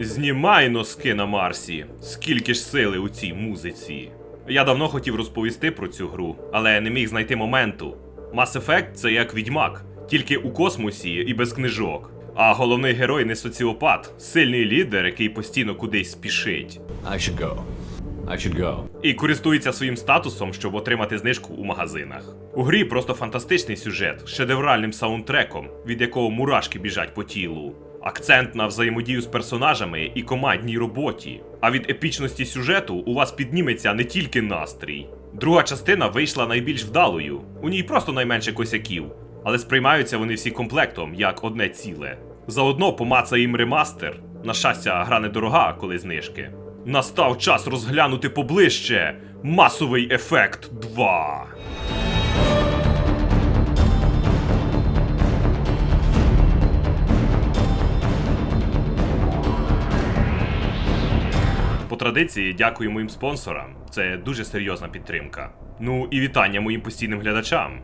Знімай носки на Марсі. Скільки ж сили у цій музиці. Я давно хотів розповісти про цю гру, але не міг знайти моменту. Mass Effect це як відьмак, тільки у космосі і без книжок. А головний герой не соціопат, сильний лідер, який постійно кудись спішить. I should go. I should go. І користується своїм статусом, щоб отримати знижку у магазинах. У грі просто фантастичний сюжет з шедевральним саундтреком, від якого мурашки біжать по тілу. Акцент на взаємодію з персонажами і командній роботі. А від епічності сюжету у вас підніметься не тільки настрій. Друга частина вийшла найбільш вдалою. У ній просто найменше косяків, але сприймаються вони всі комплектом як одне ціле. Заодно помацає їм ремастер. На щастя, гра недорога, коли знижки. Настав час розглянути поближче масовий ефект 2. Традиції дякую моїм спонсорам. Це дуже серйозна підтримка. Ну і вітання моїм постійним глядачам.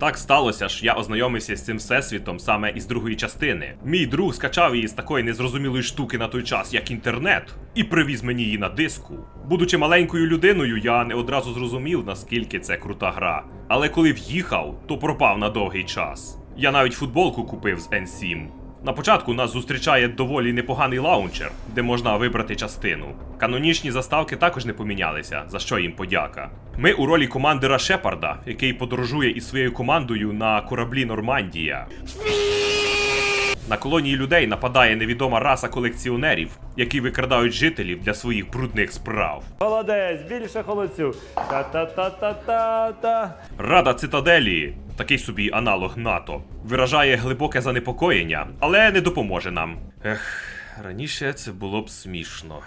Так сталося, що я ознайомився з цим всесвітом саме із другої частини. Мій друг скачав її з такої незрозумілої штуки на той час, як інтернет, і привіз мені її на диску. Будучи маленькою людиною, я не одразу зрозумів, наскільки це крута гра. Але коли в'їхав, то пропав на довгий час. Я навіть футболку купив з N7. На початку нас зустрічає доволі непоганий лаунчер, де можна вибрати частину. Канонічні заставки також не помінялися, за що їм подяка. Ми у ролі командира Шепарда, який подорожує із своєю командою на кораблі Нормандія. На колонії людей нападає невідома раса колекціонерів, які викрадають жителів для своїх брудних справ. Холодець, більше холодцю. Та-та-та-та-та-та. Рада цитаделі, такий собі аналог НАТО, виражає глибоке занепокоєння, але не допоможе нам. Ех, раніше це було б смішно.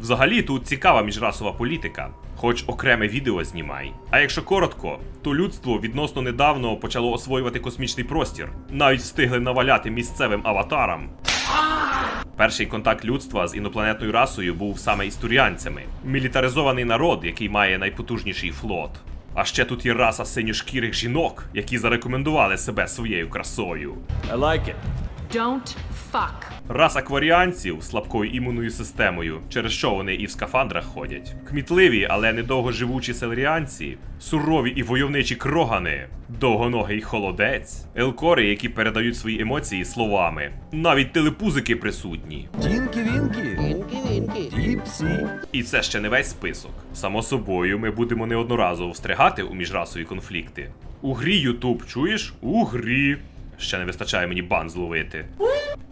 Взагалі тут цікава міжрасова політика, хоч окреме відео знімай. А якщо коротко, то людство відносно недавно почало освоювати космічний простір, навіть встигли наваляти місцевим аватарам. Перший контакт людства з інопланетною расою був саме із туріанцями, мілітаризований народ, який має найпотужніший флот. А ще тут є раса синьошкірих жінок, які зарекомендували себе своєю красою. I like it. Don't fuck. Раса акваріанців слабкою імунною системою, через що вони і в скафандрах ходять. Кмітливі, але недовго живучі селеріанці, сурові і войовничі крогани, довгоногий холодець, елкори, які передають свої емоції словами. Навіть телепузики присутні. Tinky-winky. І це ще не весь список. Само собою, ми будемо неодноразово встрягати у міжрасові конфлікти. У грі Ютуб, чуєш? У грі. Ще не вистачає мені бан зловити.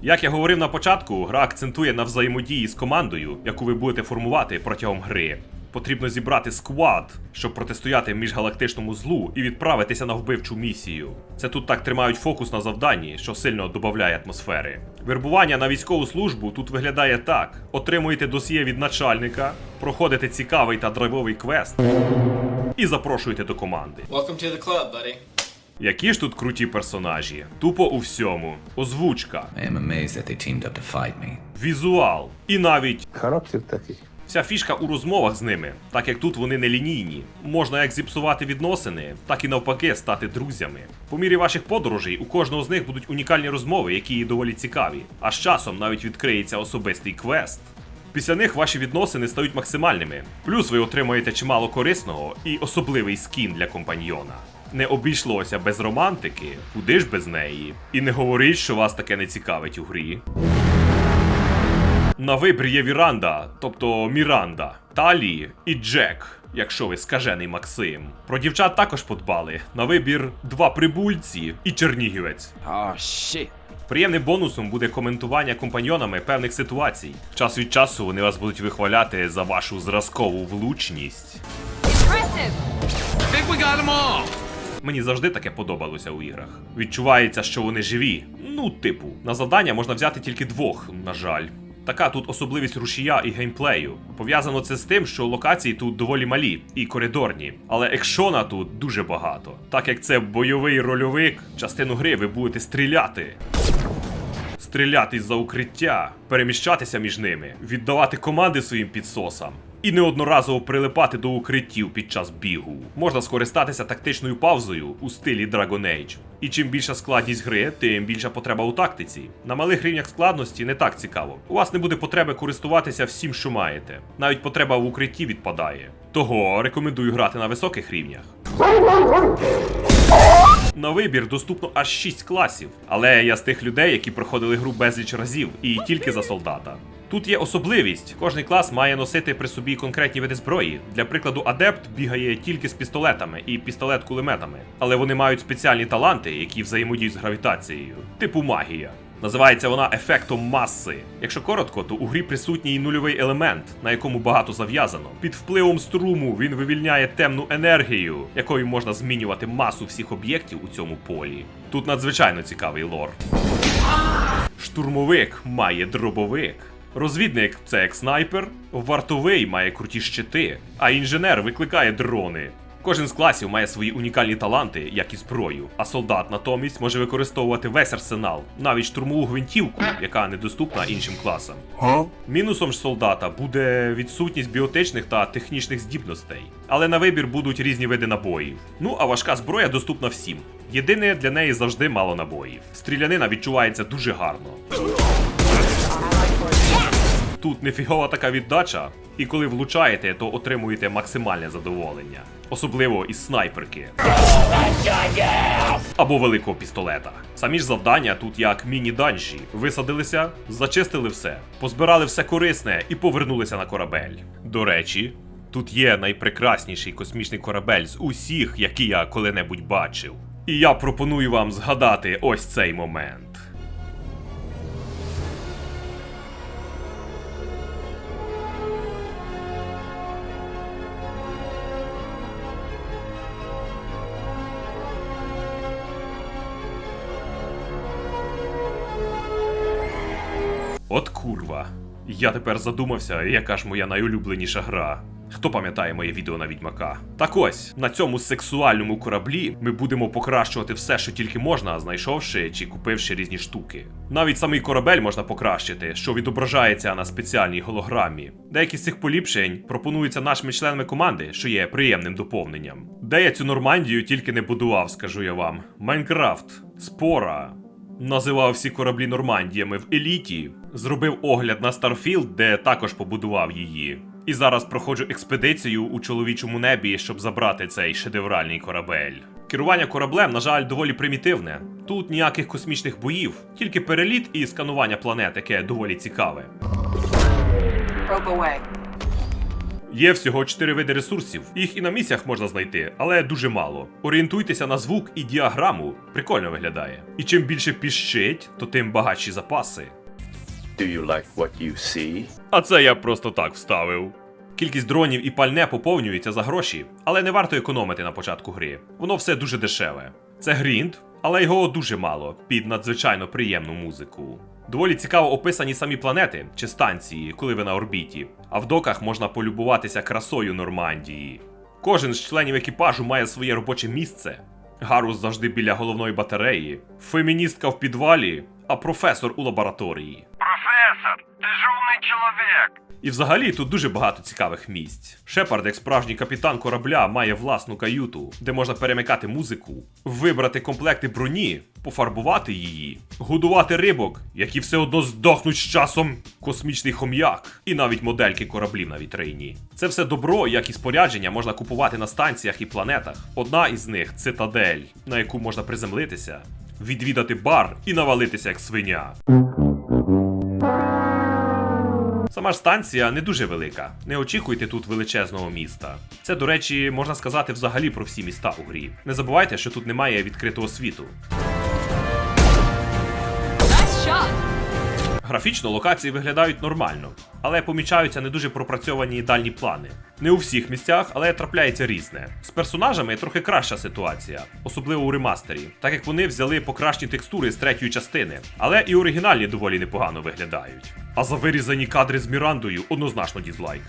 Як я говорив на початку, гра акцентує на взаємодії з командою, яку ви будете формувати протягом гри. Потрібно зібрати сквад, щоб протистояти міжгалактичному злу і відправитися на вбивчу місію. Це тут так тримають фокус на завданні, що сильно додає атмосфери. Вербування на військову службу тут виглядає так: отримуєте досьє від начальника, проходите цікавий та драйвовий квест і запрошуєте до команди. Welcome to the club, buddy. Які ж тут круті персонажі? Тупо у всьому. Озвучка, I am amazed that they teamed up to fight me. візуал і навіть Характер такий. Вся фішка у розмовах з ними, так як тут вони не лінійні. Можна як зіпсувати відносини, так і навпаки стати друзями. По мірі ваших подорожей у кожного з них будуть унікальні розмови, які доволі цікаві. А з часом навіть відкриється особистий квест. Після них ваші відносини стають максимальними. Плюс ви отримаєте чимало корисного і особливий скін для компаньйона. Не обійшлося без романтики, куди ж без неї. І не говоріть, що вас таке не цікавить у грі. На вибір є Віранда, тобто Міранда, Талі і Джек, якщо ви скажений Максим. Про дівчат також подбали. На вибір два прибульці і Чернігівець. Oh shit. Приємним бонусом буде коментування компаньйонами певних ситуацій. Час від часу вони вас будуть вихваляти за вашу зразкову влучність. Мені завжди таке подобалося у іграх. Відчувається, що вони живі. Ну, типу, на завдання можна взяти тільки двох, на жаль. Така тут особливість рушія і геймплею. Пов'язано це з тим, що локації тут доволі малі і коридорні, але екшона тут дуже багато. Так як це бойовий рольовик, частину гри ви будете стріляти. Стріляти за укриття, переміщатися між ними, віддавати команди своїм підсосам. і неодноразово прилипати до укриттів під час бігу. Можна скористатися тактичною паузою у стилі Dragon Age. І чим більша складність гри, тим більша потреба у тактиці. На малих рівнях складності не так цікаво. У вас не буде потреби користуватися всім, що маєте. Навіть потреба в укритті відпадає. Того рекомендую грати на високих рівнях. На вибір доступно аж 6 класів, але я з тих людей, які проходили гру безліч разів і тільки за солдата. Тут є особливість: кожний клас має носити при собі конкретні види зброї. Для прикладу, адепт бігає тільки з пістолетами і пістолет-кулеметами, але вони мають спеціальні таланти, які взаємодіють з гравітацією, типу магія. Називається вона ефектом маси. Якщо коротко, то у грі присутній нульовий елемент, на якому багато зав'язано. Під впливом струму він вивільняє темну енергію, якою можна змінювати масу всіх об'єктів у цьому полі. Тут надзвичайно цікавий лор. Штурмовик має дробовик. Розвідник це як снайпер, вартовий має круті щити, а інженер викликає дрони. Кожен з класів має свої унікальні таланти, як і зброю, а солдат натомість може використовувати весь арсенал, навіть штурмову гвинтівку, яка недоступна іншим класам. Мінусом ж солдата буде відсутність біотичних та технічних здібностей, але на вибір будуть різні види набоїв. Ну а важка зброя доступна всім. Єдине для неї завжди мало набоїв. Стрілянина відчувається дуже гарно. Тут нефігова така віддача, і коли влучаєте, то отримуєте максимальне задоволення. Особливо із снайперки. Або великого пістолета. Самі ж завдання тут як міні-данші. Висадилися, зачистили все, позбирали все корисне і повернулися на корабель. До речі, тут є найпрекрасніший космічний корабель з усіх, які я коли-небудь бачив. І я пропоную вам згадати ось цей момент. От курва. Я тепер задумався, яка ж моя найулюбленіша гра. Хто пам'ятає моє відео на відьмака? Так ось, на цьому сексуальному кораблі ми будемо покращувати все, що тільки можна, знайшовши чи купивши різні штуки. Навіть самий корабель можна покращити, що відображається на спеціальній голограмі. Деякі з цих поліпшень пропонуються нашими членами команди, що є приємним доповненням. Де я цю Нормандію тільки не будував, скажу я вам. Майнкрафт, Спора, Називав всі кораблі Нормандіями в еліті, зробив огляд на Старфілд, де також побудував її. І зараз проходжу експедицію у чоловічому небі, щоб забрати цей шедевральний корабель. Керування кораблем, на жаль, доволі примітивне. Тут ніяких космічних боїв, тільки переліт і сканування планет, яке доволі цікаве. Є всього 4 види ресурсів. Їх і на місіях можна знайти, але дуже мало. Орієнтуйтеся на звук і діаграму, прикольно виглядає. І чим більше піщить, то тим багатші запаси. Do you like what you see? А це я просто так вставив. Кількість дронів і пальне поповнюється за гроші, але не варто економити на початку гри. Воно все дуже дешеве. Це грінд, але його дуже мало під надзвичайно приємну музику. Доволі цікаво описані самі планети чи станції, коли ви на орбіті, а в доках можна полюбуватися красою Нормандії. Кожен з членів екіпажу має своє робоче місце. Гарус завжди біля головної батареї, феміністка в підвалі, а професор у лабораторії. Професор, ты же умный человек. І взагалі тут дуже багато цікавих місць. Шепард, як справжній капітан корабля, має власну каюту, де можна перемикати музику, вибрати комплекти броні, пофарбувати її, годувати рибок, які все одно здохнуть з часом, космічний хом'як, і навіть модельки кораблів на вітрині. Це все добро, як і спорядження, можна купувати на станціях і планетах. Одна із них цитадель, на яку можна приземлитися, відвідати бар і навалитися як свиня. Сама ж станція не дуже велика. Не очікуйте тут величезного міста. Це, до речі, можна сказати взагалі про всі міста у грі. Не забувайте, що тут немає відкритого світу. Графічно локації виглядають нормально, але помічаються не дуже пропрацьовані дальні плани. Не у всіх місцях, але трапляється різне. З персонажами трохи краща ситуація, особливо у ремастері, так як вони взяли покращені текстури з третьої частини, але і оригінальні доволі непогано виглядають. А за вирізані кадри з Мірандою однозначно дізлайк.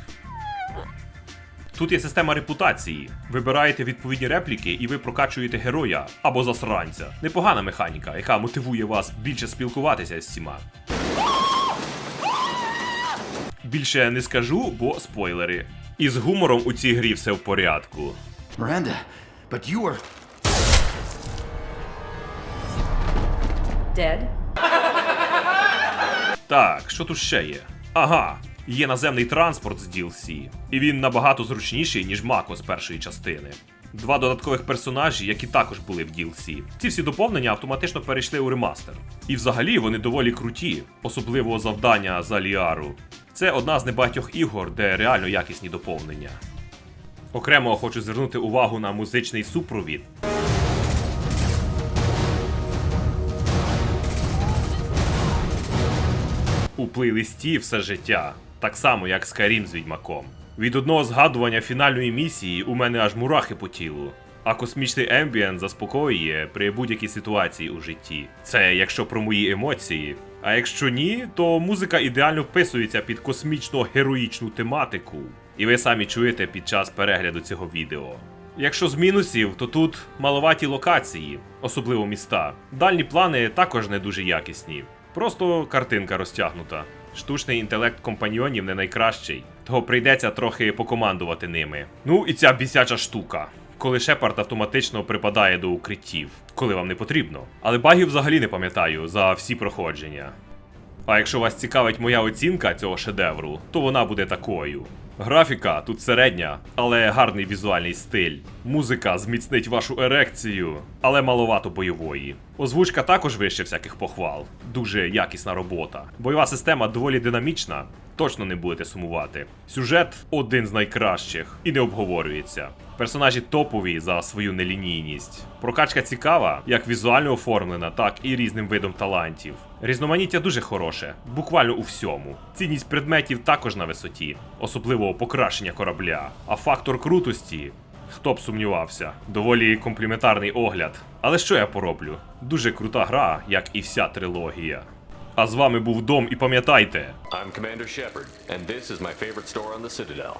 Тут є система репутації. Вибираєте відповідні репліки і ви прокачуєте героя або засранця. Непогана механіка, яка мотивує вас більше спілкуватися з всіма. Більше я не скажу, бо спойлери. І з гумором у цій грі все в порядку. Miranda, but you are. Dead? Так, що тут ще є? Ага, є наземний транспорт з DLC, і він набагато зручніший, ніж Мако з першої частини. Два додаткових персонажі, які також були в DLC. Ці всі доповнення автоматично перейшли у ремастер. І взагалі вони доволі круті, особливо завдання за Ліару. Це одна з небагатьох ігор, де реально якісні доповнення. Окремо хочу звернути увагу на музичний супровід. у плейлисті все життя, так само як Skyrim з відьмаком. Від одного згадування фінальної місії у мене аж мурахи по тілу. А космічний ембієнт заспокоює при будь-якій ситуації у житті. Це якщо про мої емоції. А якщо ні, то музика ідеально вписується під космічно героїчну тематику. І ви самі чуєте під час перегляду цього відео. Якщо з мінусів, то тут маловаті локації, особливо міста. Дальні плани також не дуже якісні. Просто картинка розтягнута. Штучний інтелект компаньйонів не найкращий, того прийдеться трохи покомандувати ними. Ну і ця бісяча штука, коли Шепард автоматично припадає до укриттів, коли вам не потрібно. Але багів взагалі не пам'ятаю за всі проходження. А якщо вас цікавить моя оцінка цього шедевру, то вона буде такою. Графіка тут середня, але гарний візуальний стиль. Музика зміцнить вашу ерекцію, але маловато бойової. Озвучка також вище всяких похвал. Дуже якісна робота. Бойова система доволі динамічна, точно не будете сумувати. Сюжет один з найкращих і не обговорюється. Персонажі топові за свою нелінійність. Прокачка цікава, як візуально оформлена, так і різним видом талантів. Різноманіття дуже хороше, буквально у всьому. Цінність предметів також на висоті, особливо покращення корабля. А фактор крутості. Хто б сумнівався, доволі компліментарний огляд. Але що я пороблю? Дуже крута гра, як і вся трилогія. А з вами був Дом і пам'ятайте, I'm Commander Shepard, and this is my favorite store on the Citadel.